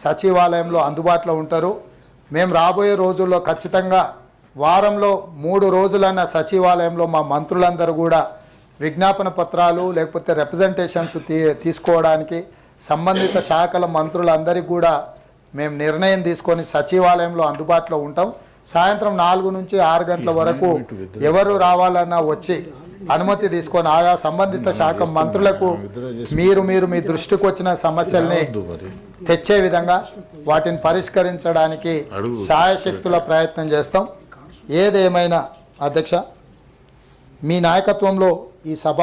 సచివాలయంలో అందుబాటులో ఉంటారు. మేము రాబోయే రోజుల్లో ఖచ్చితంగా వారంలో మూడు రోజులన్న సచివాలయంలో మా మంత్రులందరూ కూడా విజ్ఞాపన పత్రాలు లేకపోతే రిప్రజెంటేషన్స్ తీ తీసుకోవడానికి సంబంధిత శాఖల మంత్రులందరికీ కూడా మేము నిర్ణయం తీసుకొని సచివాలయంలో అందుబాటులో ఉంటాం. సాయంత్రం నాలుగు నుంచి ఆరు గంటల వరకు ఎవరు రావాలన్నా వచ్చి అనుమతి తీసుకొని ఆయా సంబంధిత శాఖ మంత్రులకు మీరు మీరు మీ దృష్టికి వచ్చిన సమస్యల్ని తెచ్చే విధంగా వాటిని పరిష్కరించడానికి శాయశక్తుల ప్రయత్నం చేస్తాం. ఏదేమైనా అధ్యక్ష మీ నాయకత్వంలో ఈ సభ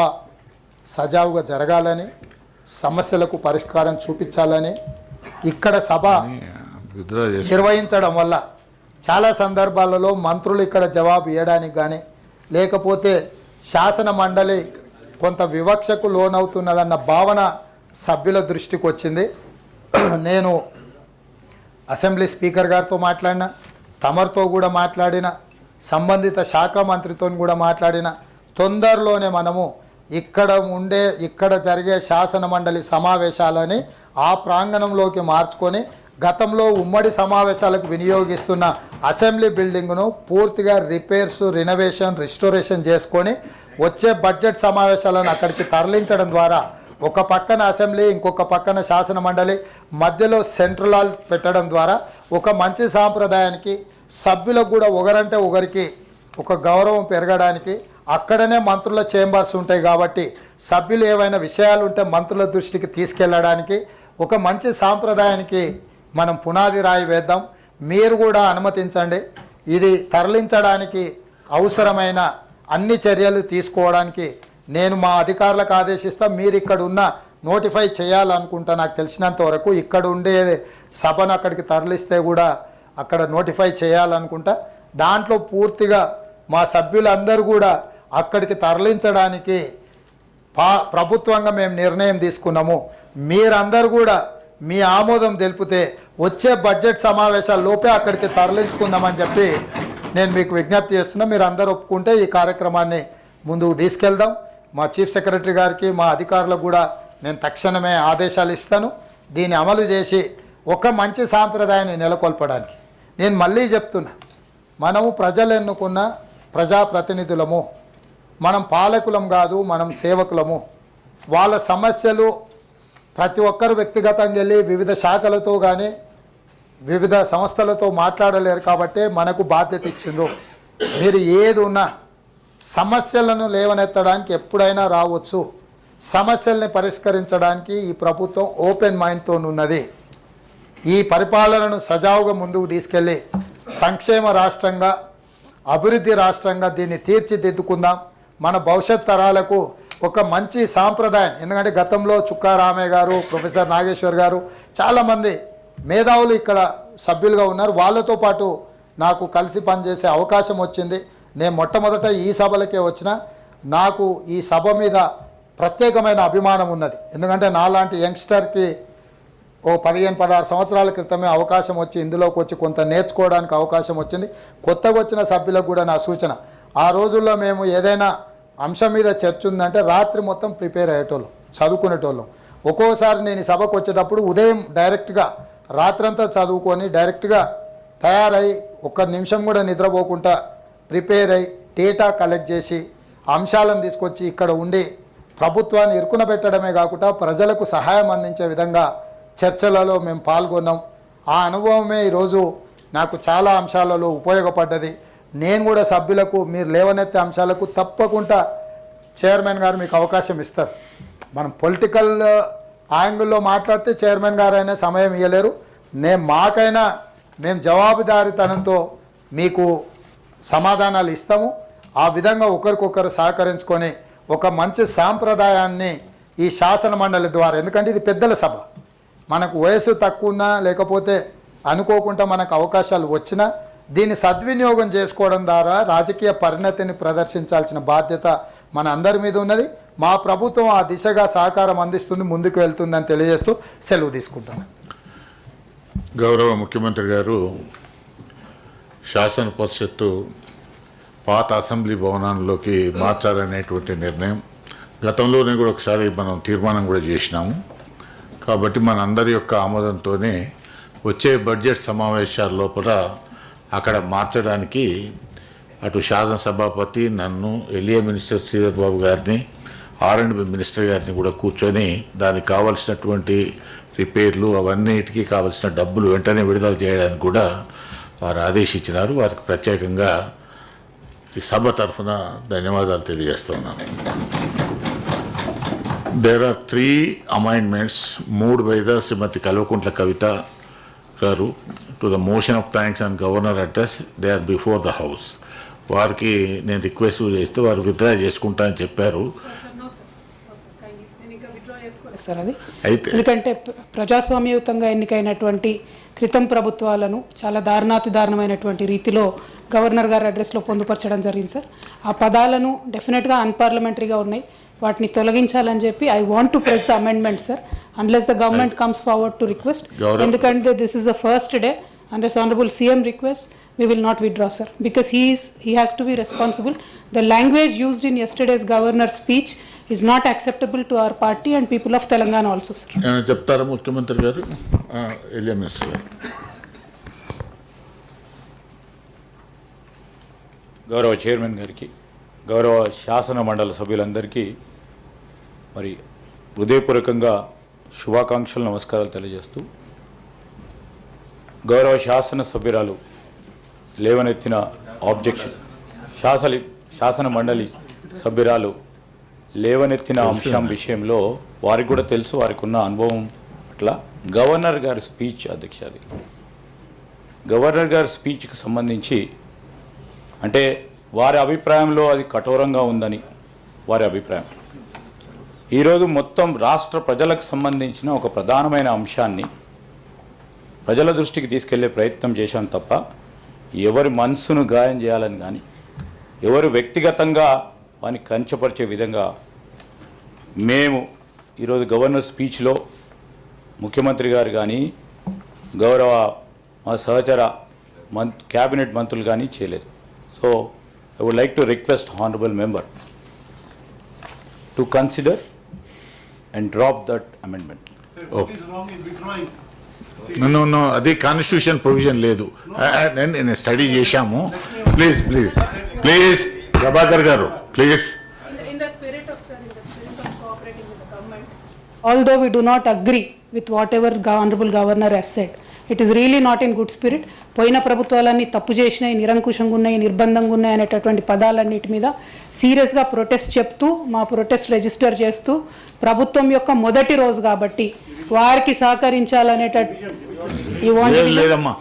సజావుగా జరగాలని సమస్యలకు పరిష్కారం చూపించాలని ఇక్కడ సభ నిర్వహించడం వల్ల చాలా సందర్భాలలో మంత్రులు ఇక్కడ జవాబు ఇవ్వడానికి కానీ లేకపోతే శాసన మండలి కొంత వివక్షకు లోనవుతున్నదన్న భావన సభ్యుల దృష్టికి వచ్చింది. నేను అసెంబ్లీ స్పీకర్ గారితో మాట్లాడిన తమరితో కూడా మాట్లాడిన సంబంధిత శాఖ మంత్రితో కూడా మాట్లాడిన తొందరలోనే మనము ఇక్కడ ఉండే ఇక్కడ జరిగే శాసన మండలి సమావేశాలని ఆ ప్రాంగణంలోకి మార్చుకొని గతంలో ఉమ్మడి సమావేశాలకు వినియోగిస్తున్న అసెంబ్లీ బిల్డింగ్ను పూర్తిగా రిపేర్స్ రినోవేషన్ రిస్టోరేషన్ చేసుకొని వచ్చే బడ్జెట్ సమావేశాలను అక్కడికి తరలించడం ద్వారా ఒక పక్కన అసెంబ్లీ ఇంకొక పక్కన శాసన మండలి మధ్యలో సెంట్రల్ హాల్ పెట్టడం ద్వారా ఒక మంచి సాంప్రదాయానికి సభ్యులకు కూడా ఒకరంటే ఒకరికి ఒక గౌరవం పెరగడానికి అక్కడనే మంత్రుల చేంబర్స్ ఉంటాయి కాబట్టి సభ్యులు ఏవైనా విషయాలు ఉంటే మంత్రుల దృష్టికి తీసుకెళ్ళడానికి ఒక మంచి సాంప్రదాయానికి మనం పునాది రాయి వేద్దాం. మీరు కూడా అనుమతించండి. ఇది తరలించడానికి అవసరమైన అన్ని చర్యలు తీసుకోవడానికి నేను మా అధికారులకు ఆదేశిస్తా మీరు ఇక్కడ ఉన్న నోటిఫై చేయాలనుకుంటా నాకు తెలిసినంత వరకు ఇక్కడ ఉండే సభను అక్కడికి తరలిస్తే కూడా అక్కడ నోటిఫై చేయాలనుకుంటా. దాంట్లో పూర్తిగా మా సభ్యులందరూ కూడా అక్కడికి తరలించడానికి పా ప్రభుత్వంగా మేము నిర్ణయం తీసుకున్నాము. మీరందరూ కూడా మీ ఆమోదం తెలిపితే వచ్చే బడ్జెట్ సమావేశాల లోపే అక్కడికి తరలించుకుందామని చెప్పి నేను మీకు విజ్ఞప్తి చేస్తున్నా. మీరు అందరూ ఒప్పుకుంటే ఈ కార్యక్రమాన్ని ముందుకు తీసుకెళ్దాం. మా చీఫ్ సెక్రటరీ గారికి మా అధికారులకు కూడా నేను తక్షణమే ఆదేశాలు ఇస్తాను. దీన్ని అమలు చేసి ఒక మంచి సాంప్రదాయాన్ని నెలకొల్పడానికి. నేను మళ్ళీ చెప్తున్నా మనము ప్రజలు ఎన్నుకున్న ప్రజాప్రతినిధులము. మనం పాలకులం కాదు మనం సేవకులము. వాళ్ళ సమస్యలు ప్రతి ఒక్కరు వ్యక్తిగతంగా వెళ్ళి వివిధ శాఖలతో కానీ వివిధ సంస్థలతో మాట్లాడలేరు కాబట్టి మనకు బాధ్యత ఇచ్చిండ్రు. మీరు ఏది ఉన్నా సమస్యలను లేవనెత్తడానికి ఎప్పుడైనా రావచ్చు. సమస్యల్ని పరిష్కరించడానికి ఈ ప్రభుత్వం ఓపెన్ మైండ్తో ఉన్నది ఈ పరిపాలనను సజావుగా ముందుకు తీసుకెళ్ళి సంక్షేమ రాష్ట్రంగా అభివృద్ధి రాష్ట్రంగా దీన్ని తీర్చిదిద్దుకుందాం. మన భవిష్యత్ తరాలకు ఒక మంచి సాంప్రదాయం. ఎందుకంటే గతంలో చుక్కా రామయ్య గారు ప్రొఫెసర్ నాగేశ్వర్ గారు చాలామంది మేధావులు ఇక్కడ సభ్యులుగా ఉన్నారు. వాళ్ళతో పాటు నాకు కలిసి పనిచేసే అవకాశం వచ్చింది. నేను మొట్టమొదట ఈ సభలకే వచ్చిన. నాకు ఈ సభ మీద ప్రత్యేకమైన అభిమానం ఉన్నది. ఎందుకంటే నాలాంటి యంగ్స్టర్కి ఓ పదిహేను పదహారు సంవత్సరాల క్రితమే అవకాశం వచ్చి ఇందులోకి వచ్చి కొంత నేర్చుకోవడానికి అవకాశం వచ్చింది. కొత్తగా వచ్చిన సభ్యులకు కూడా నా సూచన. ఆ రోజుల్లో మేము ఏదైనా అంశం మీద చర్చ ఉందంటే రాత్రి మొత్తం ప్రిపేర్ అయ్యేటోళ్ళం చదువుకునేటోళ్ళం. ఒక్కోసారి నేను సభకు వచ్చేటప్పుడు ఉదయం డైరెక్ట్గా రాత్రంతా చదువుకొని డైరెక్ట్గా తయారై ఒక్క నిమిషం కూడా నిద్రపోకుండా ప్రిపేర్ అయి డేటా కలెక్ట్ చేసి అంశాలను తీసుకొచ్చి ఇక్కడ ఉండి ప్రభుత్వాన్ని ఇరుకున పెట్టడమే కాకుండా ప్రజలకు సహాయం అందించే విధంగా చర్చలలో మేము పాల్గొన్నాం. ఆ అనుభవమే ఈరోజు నాకు చాలా అంశాలలో ఉపయోగపడ్డది. నేను కూడా సభ్యులకు మీరు లేవనెత్తే అంశాలకు తప్పకుండా చైర్మన్ గారు మీకు అవకాశం ఇస్తారు. మనం పొలిటికల్ యాంగిల్లో మాట్లాడితే చైర్మన్ గారైనా సమయం ఇవ్వలేరు నేను మాకైనా మేము జవాబుదారీతనంతో మీకు సమాధానాలు ఇస్తాము. ఆ విధంగా ఒకరికొకరు సహకరించుకొని ఒక మంచి సాంప్రదాయాన్ని ఈ శాసన మండలి ద్వారా ఎందుకంటే ఇది పెద్దల సభ. మనకు వయసు తక్కువ ఉన్నా లేకపోతే అనుకోకుండా మనకు అవకాశాలు వచ్చినా దీన్ని సద్వినియోగం చేసుకోవడం ద్వారా రాజకీయ పరిణతిని ప్రదర్శించాల్సిన బాధ్యత మన అందరి మీద ఉన్నది. మా ప్రభుత్వం ఆ దిశగా సహకారం అందిస్తుంది ముందుకు వెళ్తుందని తెలియజేస్తూ సెలవు తీసుకుంటాను గౌరవ ముఖ్యమంత్రి గారు శాసన పరిషత్తు పాత అసెంబ్లీ భవనాల్లోకి మార్చాలనేటువంటి నిర్ణయం. గతంలోనే కూడా ఒకసారి మనం తీర్మానం కూడా చేసినాము. కాబట్టి మనందరి యొక్క ఆమోదంతోనే వచ్చే బడ్జెట్ సమావేశాల లోపల అక్కడ మార్చడానికి అటు శాసనసభాపతి నన్ను ఎలియా మినిస్టర్ శ్రీధర్ బాబు గారిని ఆర్ అండ్ బి మినిస్టర్ గారిని కూడా కూర్చొని దానికి కావలసినటువంటి రిపేర్లు అవన్నిటికీ కావలసిన డబ్బులు వెంటనే విడుదల చేయడానికి కూడా వారు ఆదేశించినారు. వారికి ప్రత్యేకంగా ఈ సభ తరఫున ధన్యవాదాలు తెలియజేస్తున్నాను. దేర్ ఆర్ త్రీ అమైండ్మెంట్స్ మూడు బై ద శ్రీమతి కల్వకుంట్ల కవిత గారు to the motion of thanks and governor address they are before the house వారికి నేను రిక్వెస్ట్ చేస్తే వారు విత్డ్రా చేసుకుంటా అని చెప్పారు. సార్ అది. ఎందుకంటే ప్ర- ప్రజాస్వామ్యయుతంగా ఎన్నికైనటువంటి క్రితం ప్రభుత్వాలను చాలా దారుణాతి దారుణమైనటువంటి రీతిలో గవర్నర్ గారి అడ్రస్లో పొందుపరచడం జరిగింది సార్. ఆ పదాలను డెఫినెట్గా అన్పార్లమెంటరీగా ఉన్నాయి. వాటిని తొలగించాలని చెప్పి I want to press the amendment sir. Unless the government comes forward to request ఎందుకంటే this is the first day under honourable CM request we will not withdraw sir. Because he is he has to be responsible. The language used in yesterday's governor's speech is not acceptable to our party and people of telangana also sir. ఏమైనా చెప్తారా ముఖ్యమంత్రి గారు? గౌరవ chairman గారికి గౌరవ శాసన మండలి సభ్యులందరికీ మరి హృదయపూర్వకంగా శుభాకాంక్షలు నమస్కారాలు తెలియజేస్తూ గౌరవ శాసన సభ్యురాలు లేవనెత్తిన ఆబ్జెక్షన్ శాసలి శాసన మండలి సభ్యురాలు లేవనెత్తిన అంశం విషయంలో వారికి కూడా తెలుసు వారికి ఉన్న అనుభవం అట్లా. గవర్నర్ గారి స్పీచ్ అధ్యక్ష అది. గవర్నర్ గారి స్పీచ్కి సంబంధించి అంటే వారి అభిప్రాయంలో అది కఠోరంగా ఉందని వారి అభిప్రాయం. ఈరోజు మొత్తం రాష్ట్ర ప్రజలకు సంబంధించిన ఒక ప్రధానమైన అంశాన్ని ప్రజల దృష్టికి తీసుకెళ్ళే ప్రయత్నం చేశాం తప్ప ఎవరి మనసును గాయం చేయాలని కానీ ఎవరు వ్యక్తిగతంగా వాని కంచపరిచే విధంగా మేము ఈరోజు గవర్నర్ స్పీచ్లో ముఖ్యమంత్రి గారు కానీ గౌరవ మా సహచర మం క్యాబినెట్ మంత్రులు కానీ చేయలేదు. So I would like to request honourable member to consider and drop that amendment. Okay నన్ను నన్ను అది కాన్స్టిట్యూషన్ ప్రొవిజన్ లేదు. నేను స్టడీ చేశాము. ప్లీజ్ ప్లీజ్ ప్లీజ్ ప్రభాకర్ గారు please in the spirit of sir in the spirit of cooperating with the government although we do not agree with whatever honorable governor has said it is really not in good spirit. పోయిన ప్రభుత్వాలన్నీ తప్పు చేసినాయి నిరంకుశంగా ఉన్నాయి నిర్బంధంగా ఉన్నాయి అనేటటువంటి పదాలన్నిటి మీద సీరియస్గా protest చెప్తూ మా ప్రొటెస్ట్ రిజిస్టర్ చేస్తూ ప్రభుత్వం యొక్క మొదటి రోజు కాబట్టి వారికి సహకరించాలనేట ఈ లేదు వాంట్ లేదమ్మా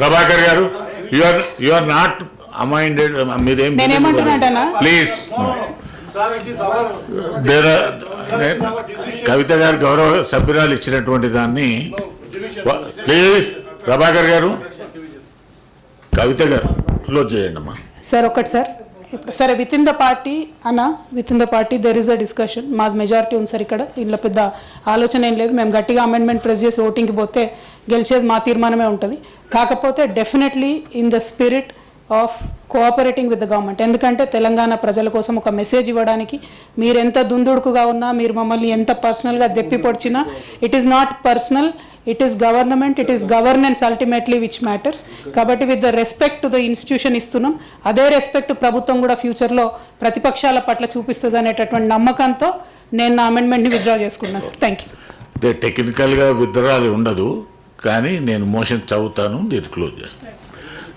ప్రభాకర్ గారు యు ఆర్ నాట్ అమైండెడ్ మీరేం? ప్లీజ్ కవిత గారు గౌరవ సభ్యురాలు ఇచ్చినటువంటి దాన్ని ప్లీజ్ ప్రభాకర్ గారు కవిత గారు క్లోజ్ చేయండి అమ్మా సార్ ఒకటి సార్. సరే విత్ ఇన్ ద పార్టీ అన్న with in the party there is a discussion మాది మెజారిటీ ఉంది సార్ ఇక్కడ. ఇందులో పెద్ద ఆలోచన ఏం లేదు. మేము గట్టిగా అమెండ్మెంట్ ప్రెస్ చేసి ఓటింగ్కి పోతే గెలిచేది మా తీర్మానమే ఉంటుంది. కాకపోతే definitely in the spirit of cooperating with the government ఎందుకంటే తెలంగాణ ప్రజల కోసం ఒక మెసేజ్ ఇవ్వడానికి మీరు ఎంత దుందుడుకుగా ఉన్నా మీరు మమ్మల్ని ఎంత పర్సనల్గా దెప్పి పొడిచినా it is not personal it is government it is governance ultimately which matters కాబట్టి with the respect to the institution ఇస్తున్నాం. అదే రెస్పెక్ట్ ప్రభుత్వం కూడా ఫ్యూచర్లో ప్రతిపక్షాల పట్ల చూపిస్తుంది అనేటటువంటి నమ్మకంతో నేను నా అమెండ్మెంట్ని విత్డ్రా చేసుకుంటున్నాను సార్ థ్యాంక్ యూ టెక్నికల్గా విత్డ్రాలు ఉండదు కానీ నేను మోషన్ చదువుతాను దీన్ని క్లోజ్ చేస్తాను.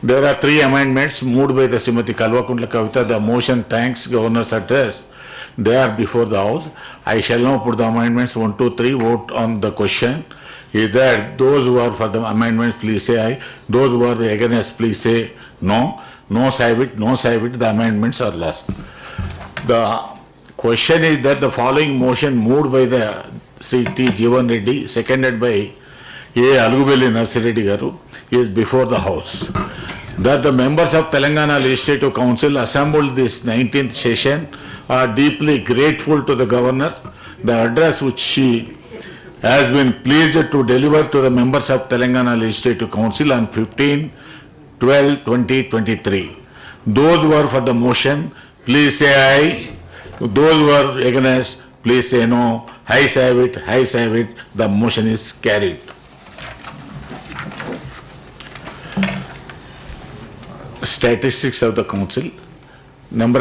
There are three amendments moved by the Srimati Kalvakundla Kavita. The motion thanks Governor's address. They are before the House. I shall now put the amendments 1, 2, 3, vote on the question. Is that those who are for the amendments, please say aye. Those who are against, please say no. No have it, no have it. The amendments are lost. The question is that the following motion moved by the Sri Jivan Reddy, seconded by A. Alugubelli Nursireddy Garu, is before the House. That the members of Telangana Legislative Council assembled this 19th session are deeply grateful to the governor. The address which she has been pleased to deliver to the members of Telangana Legislative Council on 15 12 2023. Those who are for the motion, please say aye. Those who are against, Please say no. Ayes have it, ayes have it. The motion is carried. Statistics of the council. Number